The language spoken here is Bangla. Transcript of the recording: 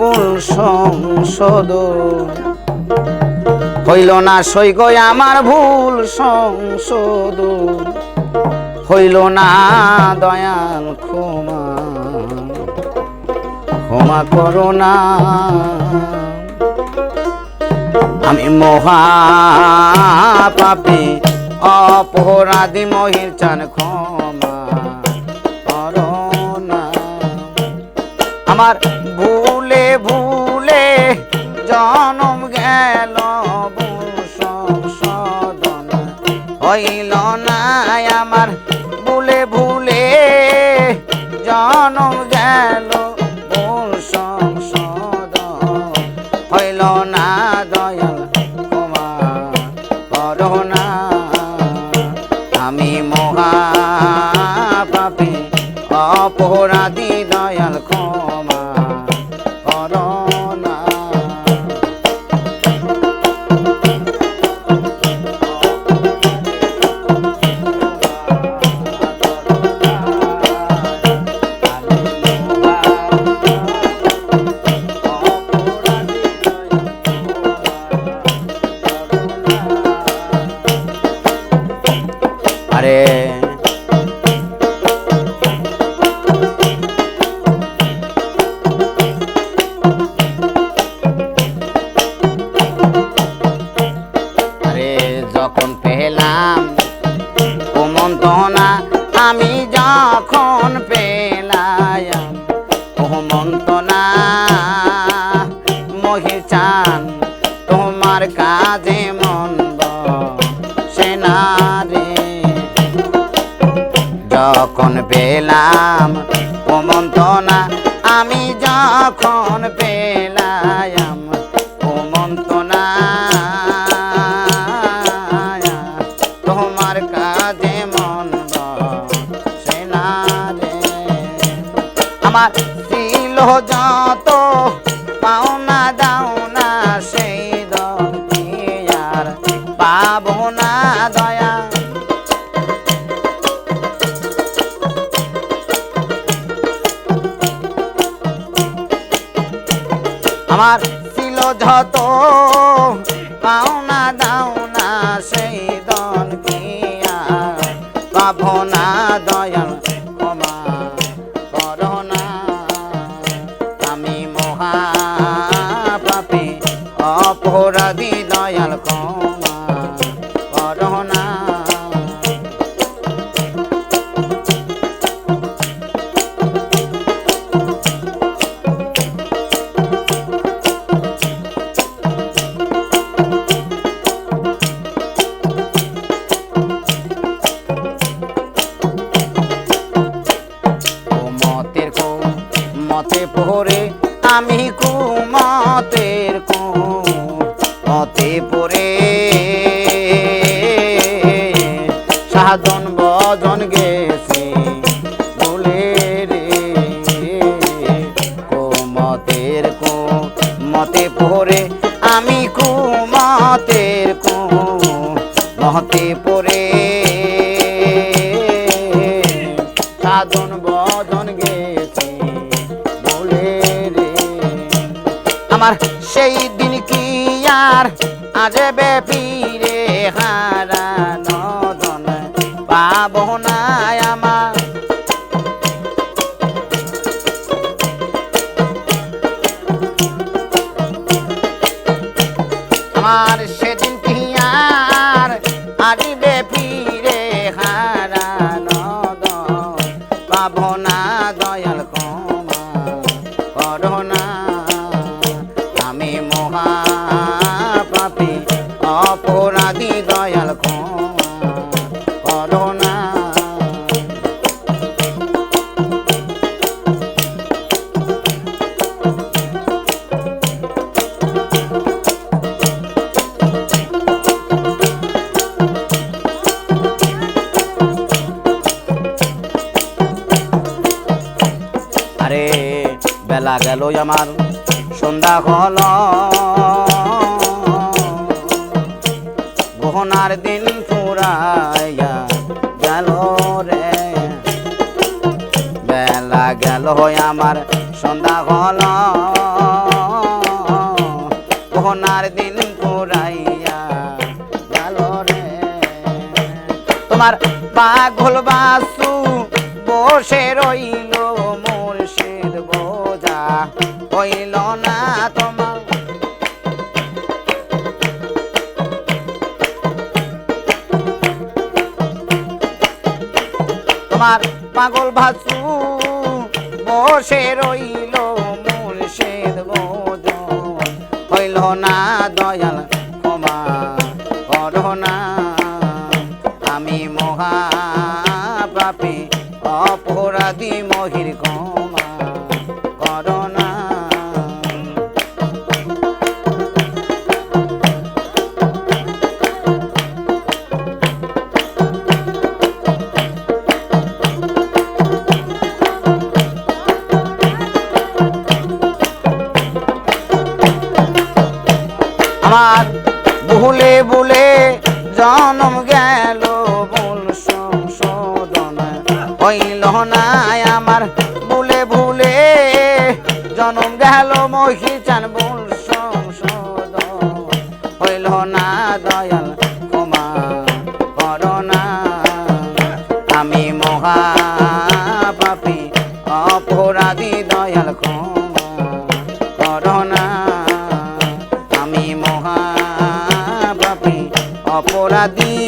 ভুল সংশোধ হইল না সই গো আমার ভুল সংশোধ হইল না দয়াল ক্ষমা। ক্ষমা করো না। আমি মহা পাপি অপরাধী মহির চান ক্ষমা করো না। আমার ভুলে ভুলে জনম গেল সদন। হইল না আমার ভুলে ভুলে জনম গেল সদন। হইল না দয়াল করো কুমন্তনা আমি যখন পেলাম কুমন্তনা মহিচান তোমার কাজে মন্দ সেনারে যখন পেলাম কুমন্তনা আমি যখন পেলাম কুমন্তনা তোমার আমার ছিল যত পাওনা মতে পড়ে। সাধন বজন গেছে বলে রে কুমতের কু মতে পড়ে, আমি কুমতের কু মতে পড়ে। সাধন বদন গেছে বলে রে আমার সেই আর আজবে ফিরে হারা নদন পাবো না বেলা গেল আমার সন্ধ্যা হল। গহনার দিন ফুরাইয়া গেল রে। বেলা গেল হয় আমার, সন্ধ্যা হল। ঘনার দিন পুরাইয়া গেল রে। তোমার পাগল বাসু বসে রইল, মুর্শিদ বোঝা হইল না তোমার। তোমার পাগল ভাসু, বসে রইল মুর্শিদ বোঝ হইল না দয়াল ক্ষমা করো না আমি মহা পাপে অপরাধী মহির ক্ষমা আমার ভুলে ভুলে জনম গেল ভুল সংশোধন। হইল না আমার ভুলে ভুলে জনম গেল মহিচান ভুল সংশোধন। হইল না দয়াল ক্ষমা করোনা আমি মহা পাপী অপরাধী দয়াল ক্ষমা আমি মহা পাপী অপরাধী